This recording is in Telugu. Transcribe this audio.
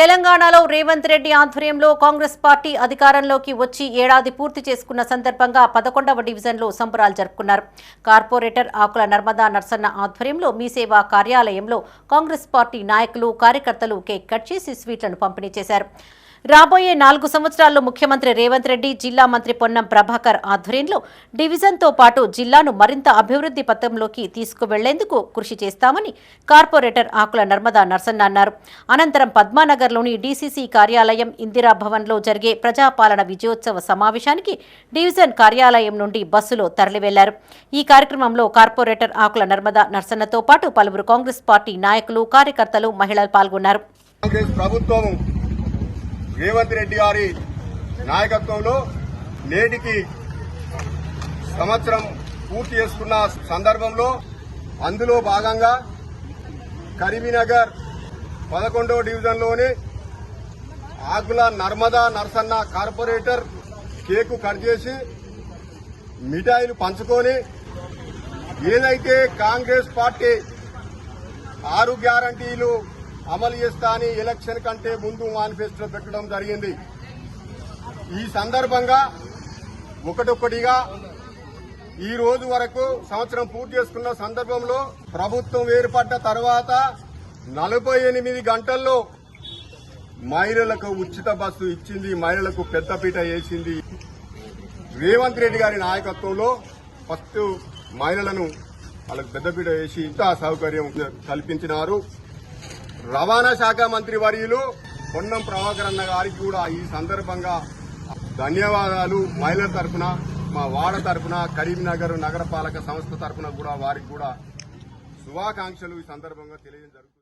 తెలంగాణలో రేవంత్ రెడ్డి ఆధ్వర్యంలో కాంగ్రెస్ పార్టీ అధికారంలోకి వచ్చి ఏడాది పూర్తి చేసుకున్న సందర్భంగా పదకొండవ డివిజన్లో సంబరాలు జరుపుకున్నారు. కార్పొరేటర్ ఆకుల నర్మదా నర్సన్న ఆధ్వర్యంలో మీ సేవా కార్యాలయంలో కాంగ్రెస్ పార్టీ నాయకులు కార్యకర్తలు కేక్ కట్ చేసి స్వీట్లను పంపిణీ చేశారు. రాబోయే నాలుగు సంవత్సరాల్లో ముఖ్యమంత్రి రేవంత్ రెడ్డి జిల్లా మంత్రి పొన్నం ప్రభాకర్ ఆధ్వర్యంలో డివిజన్తో పాటు జిల్లాను మరింత అభివృద్ధి పథంలోకి తీసుకువెళ్ళేందుకు కృషి చేస్తామని కార్పొరేటర్ ఆకుల నర్మదా నర్సన్న అన్నారు. అనంతరం పద్మానగర్లోని డీసీసీ కార్యాలయం ఇందిరా భవన్లో జరిగే ప్రజాపాలన విజయోత్సవ సమావేశానికి డివిజన్ కార్యాలయం నుండి బస్సులో తరలివెళ్ళారు. ఈ కార్యక్రమంలో కార్పొరేటర్ ఆకుల నర్మదా నర్సన్నతో పాటు పలువురు కాంగ్రెస్ పార్టీ నాయకులు కార్యకర్తలు మహిళలు పాల్గొన్నారు. కాంగ్రెస్ ప్రభుత్వం రేవంత్ రెడ్డి గారి నాయకత్వంలో నేటికి సంవత్సరం పూర్తి చేసుకున్న సందర్భంలో అందులో భాగంగా కరీంనగర్ పదకొండవ డివిజన్లోని Akula Narmada Narsanna corporator cake cut చేసి మిఠాయిలు పంచుకొని ఏదైతే కాంగ్రెస్ పార్టీ ఆరు గ్యారంటీలు అమలు చేస్తా అని ఎలక్షన్ కంటే ముందు మేనిఫెస్టో పెట్టడం జరిగింది. ఈ సందర్భంగా ఒకటొక్కటిగా ఈ రోజు వరకు సంవత్సరం పూర్తి చేసుకున్న సందర్భంలో ప్రభుత్వం ఏర్పడ్డ తర్వాత నలభై ఎనిమిది గంటల్లో మహిళలకు ఉచిత బస్సు ఇచ్చింది మహిళలకు పెద్దపీట వేసింది. రేవంత్ రెడ్డి గారి నాయకత్వంలో ఫస్ట్ మహిళలను వాళ్ళకు పెద్దపీట వేసి ఇంత సౌకర్యం కల్పించినారు. రవాణా శాఖ మంత్రి వర్యులు పొన్నం ప్రభాకర్ అన్న గారికి కూడా ఈ సందర్భంగా ధన్యవాదాలు. మహిళల తరపున మా వాడ తరపున కరీంనగర్ నగరపాలక సంస్థ తరఫున కూడా వారికి కూడా శుభాకాంక్షలు ఈ సందర్భంగా తెలియజేయడం జరుగుతుంది.